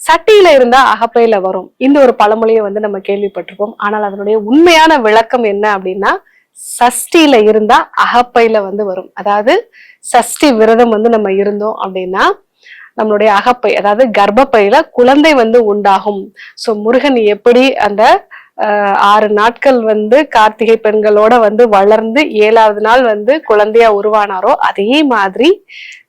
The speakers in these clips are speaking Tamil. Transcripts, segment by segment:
சட்டியில இருந்தா அகப்பையில வரும். இந்த ஒரு பழமொழியை வந்து நம்ம கேள்விப்பட்டிருப்போம். ஆனால் அதனுடைய உண்மையான விளக்கம் என்ன அப்படின்னா சஷ்டியில இருந்தா அகப்பையில வந்து வரும். அதாவது சஷ்டி விரதம் வந்து நம்ம இருந்தோம் அப்படின்னா நம்மளுடைய அகப்பை அதாவது கர்ப்பப்பையில குழந்தை வந்து உண்டாகும். சோ முருகன் எப்படி அந்த ஆறு நாட்கள் வந்து கார்த்திகை பெண்களோட வந்து வளர்ந்து ஏழாவது நாள் வந்து குழந்தையா உருவானாரோ அதே மாதிரி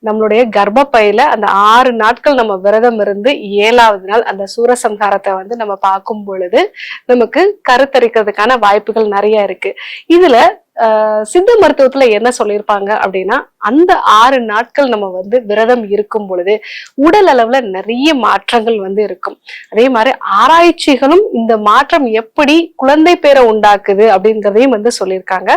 நம்மளுடைய கர்ப்பப்பையில அந்த ஆறு நாட்கள் நம்ம விரதம் இருந்து ஏழாவது நாள் அந்த சூரசம்ஹாரத்தை வந்து நம்ம பார்க்கும் பொழுது நமக்கு கருத்தரிக்கிறதுக்கான வாய்ப்புகள் நிறைய இருக்கு. இதுல சித்த மருத்துவத்துல என்ன சொல்லியிருப்பாங்க அப்படின்னா அந்த ஆறு நாட்கள் நம்ம வந்து விரதம் இருக்கும் பொழுது உடல் அளவுல நிறைய மாற்றங்கள் வந்து இருக்கும். அதே மாதிரி ஆராய்ச்சிகளும் இந்த மாற்றம் எப்படி குழந்தை பேரை உண்டாக்குது அப்படிங்கிறதையும் வந்து சொல்லியிருக்காங்க.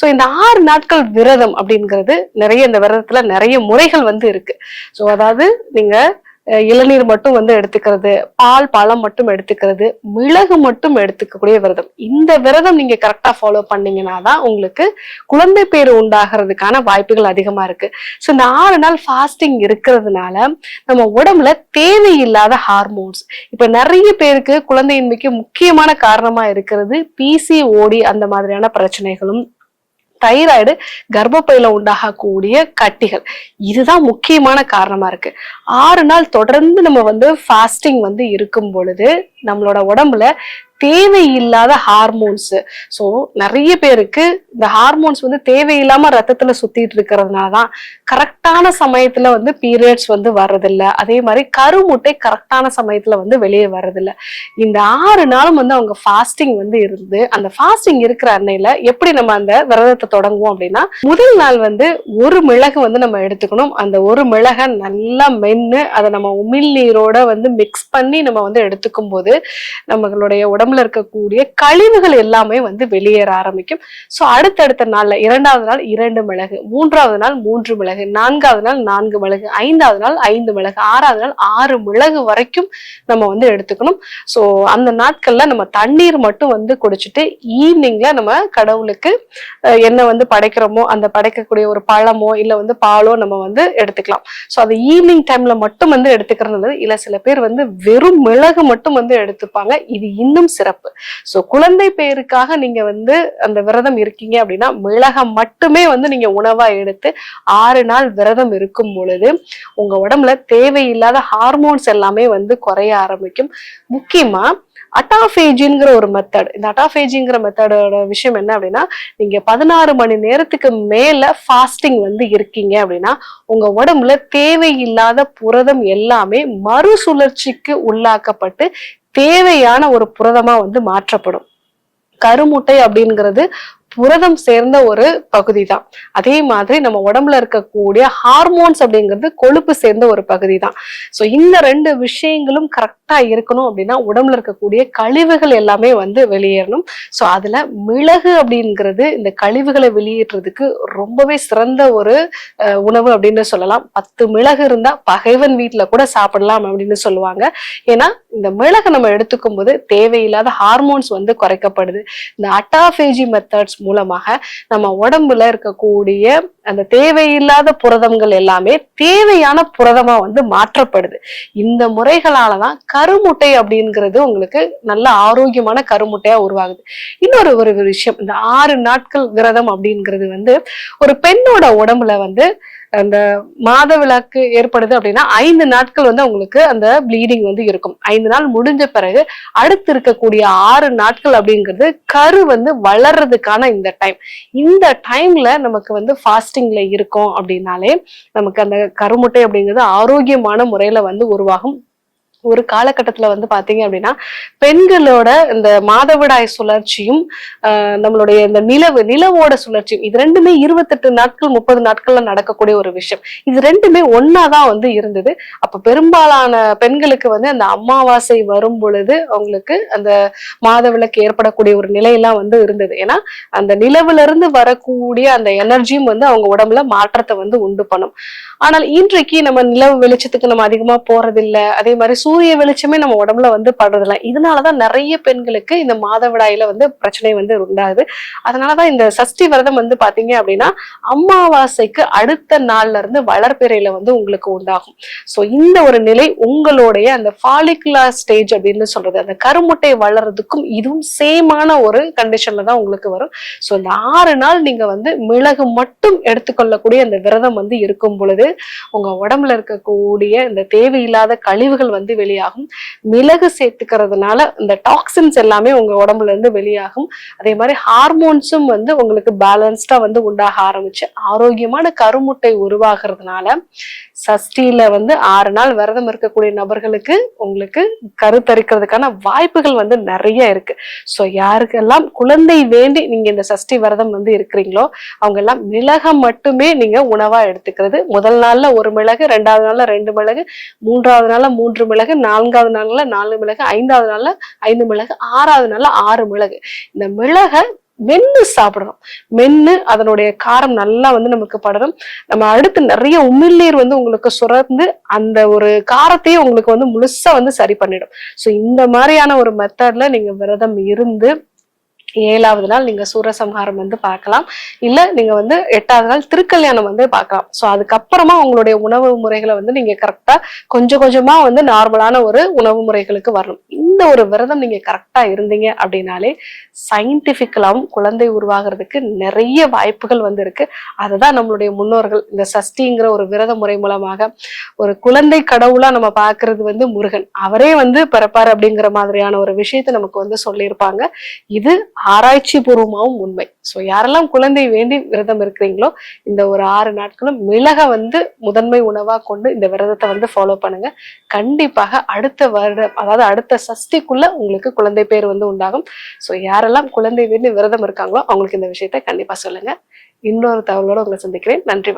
ஸோ இந்த ஆறு நாட்கள் விரதம் அப்படிங்கிறது நிறைய இந்த விரதத்துல நிறைய முறைகள் வந்து இருக்கு. ஸோ அதாவது நீங்க இளநீர் மட்டும் வந்து எடுத்துக்கிறது பால் பழம் மட்டும் எடுத்துக்கிறது மிளகு மட்டும் எடுத்துக்கக்கூடிய விரதம். இந்த விரதம் நீங்க கரெக்டா ஃபாலோ பண்ணீங்கன்னா தான் உங்களுக்கு குழந்தை பேர் உண்டாகிறதுக்கான வாய்ப்புகள் அதிகமா இருக்கு. ஸோ இந்த ஆறு நாள் ஃபாஸ்டிங் இருக்கிறதுனால நம்ம உடம்புல தேவையில்லாத ஹார்மோன்ஸ் இப்போ நிறைய பேருக்கு குழந்தையின்மைக்கு முக்கியமான காரணமா இருக்கிறது பிசிஓடி அந்த மாதிரியான பிரச்சனைகளும் தைராய்டு கர்ப்பப்பையில உண்டாகக்கூடிய கட்டிகள். இதுதான் முக்கியமான காரணமா இருக்கு. ஆறு நாள் தொடர்ந்து நம்ம வந்து ஃபாஸ்டிங் வந்து இருக்கும் பொழுது நம்மளோட உடம்புல தேவையில்லாத ஹார்மோன்ஸ் ஸோ நிறைய பேருக்கு இந்த ஹார்மோன்ஸ் வந்து தேவையில்லாம ரத்தத்துல சுத்திட்டு இருக்கிறதுனாலதான் கரெக்டான சமயத்துல வந்து பீரியட்ஸ் வந்து வர்றதில்ல. அதே மாதிரி கருமுட்டை கரெக்டான சமயத்துல வந்து வெளியே வர்றதில்ல. இந்த ஆறு நாளும் வந்து அவங்க ஃபாஸ்டிங் வந்து இருந்து அந்த ஃபாஸ்டிங் இருக்கிற அன்னையில எப்படி நம்ம அந்த விரதத்தை தொடங்குவோம் அப்படின்னா முதல் நாள் வந்து ஒரு மிளகு வந்து நம்ம எடுத்துக்கணும். அந்த ஒரு மிளகை நல்லா மென்னு அதை நம்ம உமிழ் நீரோட வந்து மிக்ஸ் பண்ணி நம்ம வந்து எடுத்துக்கும் போது நம்மளுடைய உடம்புல இருக்கக்கூடிய கழிவுகள் எல்லாமே வந்து வெளியேற ஆரம்பிக்கும். ஸோ அடுத்தடுத்த நாள்ல இரண்டாவது நாள் இரண்டு மிளகு மூன்றாவது நாள் மூன்று மிளகு நான்காவது நாள் நான்கு மிளகு ஐந்தாவது நாள் ஐந்து மிளகு ஆறாவது நாள் ஆறு மிளகு வரைக்கும் நம்ம வந்து எடுத்துக்கணும். ஸோ அந்த நாட்கள்ல நம்ம தண்ணீர் மட்டும் வந்து குடிச்சிட்டு ஈவினிங்ல நம்ம கடவுளுக்கு என்ன வந்து படைக்கிறோமோ அந்த படைக்கக்கூடிய ஒரு பழமோ இல்ல வந்து பாலோ நம்ம வந்து எடுத்துக்கலாம். ஸோ அது ஈவினிங் டைம்ல மட்டும் வந்து எடுத்துக்கிறது இல்லை இல்ல. சில பேர் வந்து வெறும் மிளகு மட்டும் வந்து எடுத்துப்பாங்க. இது இன்னும் சிறப்பு. ஸோ குழந்தை பேருக்காக நீங்க வந்து அந்த விரதம் இருக்கீங்க அப்படின்னா மிளகம் மட்டுமே வந்து நீங்க உணவா எடுத்து ஆறு நாள் விரதம் இருக்கும் பொழுது உங்க உடம்புல தேவையில்லாத ஹார்மோன்ஸ் எல்லாமே வந்து குறைய ஆரம்பிக்கும். முக்கியமா அட்டாஃபேஜிங்கிற ஒரு மெத்தட் இந்த அட்டாஃபேஜிங்கிற மெத்தடோட விஷயம் என்ன அப்படின்னா நீங்க பதினாறு மணி நேரத்துக்கு மேல ஃபாஸ்டிங் வந்து இருக்கீங்க அப்படின்னா உங்க உடம்புல தேவையில்லாத புரதம் எல்லாமே மறுசுழற்சிக்கு உள்ளாக்கப்பட்டு தேவையான ஒரு புரதமா வந்து மாற்றப்படும். கருமுட்டை அப்படிங்கிறது புரதம் சேர்ந்த ஒரு பகுதி தான் அதே மாதிரி நம்ம உடம்புல இருக்கக்கூடிய ஹார்மோன்ஸ் அப்படிங்கிறது கொழுப்பு சேர்ந்த ஒரு பகுதி தான் ஸோ இந்த ரெண்டு விஷயங்களும் கரெக்டா இருக்கணும் அப்படின்னா உடம்புல இருக்கக்கூடிய கழிவுகள் எல்லாமே வந்து வெளியேறணும். ஸோ அதுல மிளகு அப்படிங்கிறது இந்த கழிவுகளை வெளியேற்றுறதுக்கு ரொம்பவே சிறந்த ஒரு அஹ், உணவு அப்படின்னு சொல்லலாம். பத்து மிளகு இருந்தா பகைவன் வீட்டில் கூட சாப்பிடலாம் அப்படின்னு சொல்லுவாங்க. ஏன்னா இந்த மிளகை நம்ம எடுத்துக்கும் போது தேவையில்லாத ஹார்மோன்ஸ் வந்து குறைக்கப்படுது. இந்த அட்டாஃபேஜி மெத்தட்ஸ் மூலமாக நம்ம உடம்புல இருக்கக்கூடிய அந்த தேவையில்லாத புரதங்கள் எல்லாமே தேவையான புரதமா வந்து மாற்றப்படுது. இந்த முறைகளாலதான் கருமுட்டை அப்படிங்கிறது உங்களுக்கு நல்ல ஆரோக்கியமான கருமுட்டையா உருவாகுது. இன்னொரு ஒரு விஷயம் இந்த ஆறு நாட்கள் விரதம் அப்படிங்கிறது வந்து ஒரு பெண்ணோட உடம்புல வந்து அந்த மாத விளக்கு ஏற்படுது அப்படின்னா ஐந்து நாட்கள் வந்து உங்களுக்கு அந்த ப்ளீடிங் வந்து இருக்கும். ஐந்து நாள் முடிஞ்ச பிறகு அடுத்து இருக்கக்கூடிய ஆறு நாட்கள் அப்படிங்கிறது கரு வந்து வளர்றதுக்கான இந்த டைம் இந்த டைம்ல நமக்கு வந்து ஃபாஸ்டிங்ல இருக்கோம் அப்படின்னாலே நமக்கு அந்த கருமுட்டை அப்படிங்கிறது ஆரோக்கியமான முறையில வந்து உருவாகும். ஒரு காலகட்டத்துல வந்து பாத்தீங்க அப்படின்னா பெண்களோட இந்த மாதவிடாய் சுழற்சியும் நம்மளுடைய இந்த நிலவு நிலவோட சுழற்சியும் இது ரெண்டுமே இருபத்தெட்டு நாட்கள் முப்பது நாட்கள்ல நடக்கக்கூடிய ஒரு விஷயம். இது ரெண்டுமே ஒன்னாதான் வந்து இருந்தது. அப்ப பெரும்பாலான பெண்களுக்கு வந்து அந்த அமாவாசை வரும் பொழுது அவங்களுக்கு அந்த மாதவிளக்கு ஏற்படக்கூடிய ஒரு நிலையெல்லாம் வந்து இருந்தது. ஏன்னா அந்த நிலவுல இருந்து வரக்கூடிய அந்த எனர்ஜியும் வந்து அவங்க உடம்புல மாற்றத்தை வந்து உண்டு பண்ணும். ஆனால் இன்றைக்கு நம்ம நிலவு வெளிச்சத்துக்கு நம்ம அதிகமா போறதில்லை. அதே மாதிரி சூரிய வெளிச்சமே நம்ம உடம்புல வந்து படுறதில்ல. இதனாலதான் நிறைய பெண்களுக்கு இந்த மாதவிடாயில வந்து பிரச்சனை வந்து உண்டாகுது. அதனாலதான் இந்த சஷ்டி விரதம் வந்து பாத்தீங்க அப்படின்னா அமாவாசைக்கு அடுத்த நாள்ல இருந்து வளர்பிறையில வந்து உங்களுக்கு உண்டாகும். சோ இந்த ஒரு நிலை உங்களுடைய அந்த ஃபாலிகுலர் ஸ்டேஜ் அப்படின்னு சொல்றது அந்த கருமுட்டை வளர்றதுக்கும் இதுவும் சேமான ஒரு கண்டிஷன்ல தான் உங்களுக்கு வரும். சோ இந்த ஆறு நாள் நீங்க வந்து மிளகு மட்டும் எடுத்துக்கொள்ளக்கூடிய அந்த விரதம் வந்து இருக்கும் பொழுது உங்க உடம்புல இருக்கக்கூடிய இந்த தேவையில்லாத கழிவுகள் வந்து வெளியாகும். மிளகு சேர்த்துக்கிறதுனால இந்த டாக்ஸின்ஸ் எல்லாமே உங்க உடம்புல இருந்து வெளியாகும். அதே மாதிரி ஹார்மோன்ஸும் வந்து உங்களுக்கு பேலன்ஸ்டா வந்து உண்டாக ஆரம்பிச்சு ஆரோக்கியமான கருமுட்டை உருவாகிறதுனால சஷ்டியில வந்து ஆறு நாள் விரதம் இருக்கக்கூடிய நபர்களுக்கு உங்களுக்கு கருத்தரிக்கிறதுக்கான வாய்ப்புகள் வந்து நிறைய இருக்கு. ஸோ யாருக்கெல்லாம் குழந்தை வேண்டி நீங்க இந்த சஷ்டி விரதம் வந்து இருக்கிறீங்களோ அவங்க எல்லாம் மிளக மட்டுமே நீங்க உணவா எடுத்துக்கிறது. முதல் நாள்ல ஒரு மிளகு ரெண்டாவது நாள்ல ரெண்டு மிளகு மூன்றாவது நாள்ல மூன்று மிளகு நான்காவது நாள்ல நாலு மிளகு ஐந்தாவது நாளில் ஐந்து மிளகு ஆறாவது நாளில் ஆறு மிளகு. இந்த மிளகை மென்னு சாப்பிடணும். மென்னு அதனுடைய காரம் நல்லா வந்து நமக்கு படரும் நம்ம அடுத்து நிறைய உமிழ்நீர் வந்து உங்களுக்கு சுரந்து அந்த ஒரு காரத்தையே உங்களுக்கு வந்து முழுசா வந்து சரி பண்ணிடும். ஸோ இந்த மாதிரியான ஒரு மெத்தட்ல நீங்க விரதம் இருந்து ஏழாவது நாள் நீங்க சூரசம்ஹாரம் வந்து பார்க்கலாம். இல்ல நீங்க வந்து எட்டாவது நாள் திருக்கல்யாணம் வந்து பார்க்கலாம். ஸோ அதுக்கப்புறமா உங்களுடைய உணவு முறைகளை வந்து நீங்க கரெக்டா கொஞ்சம் கொஞ்சமா வந்து நார்மலான ஒரு உணவு முறைகளுக்கு வரணும். இந்த ஒரு விரதம் நீங்க கரெக்டா இருந்தீங்க அப்படின்னாலே சயின்டிபிக்கலாவும் குழந்தை உருவாகிறதுக்கு நிறைய வாய்ப்புகள் வந்து இருக்கு. அதுதான் நம்மளுடைய முன்னோர்கள். இந்த சஷ்டிங்கிற ஒரு விரத முறை மூலமாக ஒரு குழந்தை கடவுளா நம்ம பார்க்கறது வந்து முருகன். அவரே வந்து பிறப்பார் அப்படிங்கிற மாதிரியான ஒரு விஷயத்தை நமக்கு வந்து சொல்லியிருப்பாங்க. இது ஆராய்ச்சி பூர்வமாகவும் உண்மை. ஸோ யாரெல்லாம் குழந்தை வேண்டி விரதம் இருக்கிறீங்களோ இந்த ஒரு ஆறு நாட்களும் மிளக வந்து முதன்மை உணவாக கொண்டு இந்த விரதத்தை வந்து ஃபாலோ பண்ணுங்க. கண்டிப்பாக அடுத்த வருடம் அதாவது அடுத்த சஷ்டிக்குள்ள உங்களுக்கு குழந்தை பேர் வந்து உண்டாகும். ஸோ யாரெல்லாம் குழந்தை வேண்டி விரதம் இருக்காங்களோ அவங்களுக்கு இந்த விஷயத்த கண்டிப்பாக சொல்லுங்க. இன்னொரு தகவலோடு உங்களை சந்திக்கிறேன். நன்றி